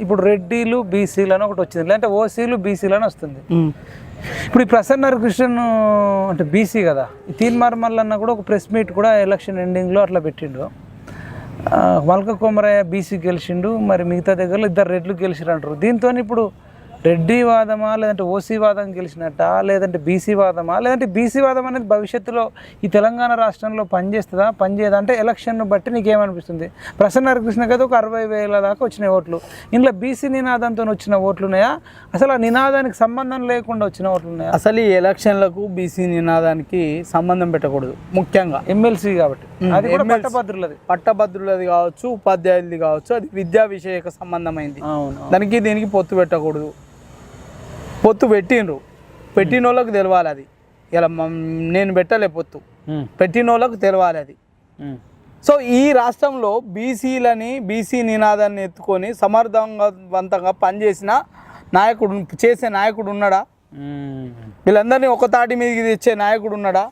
ఇప్పుడు రెడ్డిలు బీసీలు అని ఒకటి వచ్చింది. లేదంటే ఓసీలు బీసీలు అని వస్తుంది. ఇప్పుడు ఈ ప్రసన్న కృష్ణన్ అంటే బీసీ కదా. ఈ తీన్మార్ మల్లన్న కూడా ఒక ప్రెస్ మీట్ కూడా ఎలక్షన్ ఎండింగ్లో అట్లా పెట్టిండు మల్క కొమరయ్య బీసీ గెలిచిండు మరి మిగతా దగ్గరలో ఇద్దరు రెడ్లు గెలిచిరు అంటారు. దీంతో ఇప్పుడు రెడ్డి వాదమా లేదంటే ఓసీ వాదం గెలిచినట్ట లేదంటే బీసీ వాదమా లేదంటే బీసీ వాదం అనేది భవిష్యత్తులో ఈ తెలంగాణ రాష్ట్రంలో పనిచేస్తుందా పనిచేయదా? అంటే ఎలక్షన్ను బట్టి నీకేమనిపిస్తుంది? ప్రసన్న కృష్ణకి అయితే ఒక అరవై వేల దాకా వచ్చినాయి ఓట్లు. ఇంట్లో బీసీ నినాదంతో వచ్చిన ఓట్లు ఉన్నాయా? అసలు ఆ నినాదానికి సంబంధం లేకుండా వచ్చిన ఓట్లు ఉన్నాయా? అసలు ఈ ఎలక్షన్లకు బీసీ నినాదానికి సంబంధం పెట్టకూడదు ముఖ్యంగా. ఎమ్మెల్సీ కాబట్టి. అది కూడా. పట్టభద్రులది. పట్టభద్రులది కావచ్చు ఉపాధ్యాయులది కావచ్చు అది విద్యా విషయక సంబంధమైంది. అవును. దానికి దీనికి పొత్తు పెట్టకూడదు. పొత్తు పెట్టిండ్రు. పెట్టిన వాళ్ళకి తెలవాలి అది. ఇలా నేను పెట్టలే పొత్తు. పెట్టిన వాళ్ళకి తెలవాలి అది. సో ఈ రాష్ట్రంలో బీసీలని బీసీ నినాదాన్ని ఎత్తుకొని సమర్థవంతంగా పనిచేసిన నాయకుడు చేసే నాయకుడు ఉన్నాడా. వీళ్ళందరినీ ఒక తాటి మీదకి తెచ్చే నాయకుడు ఉన్నాడా?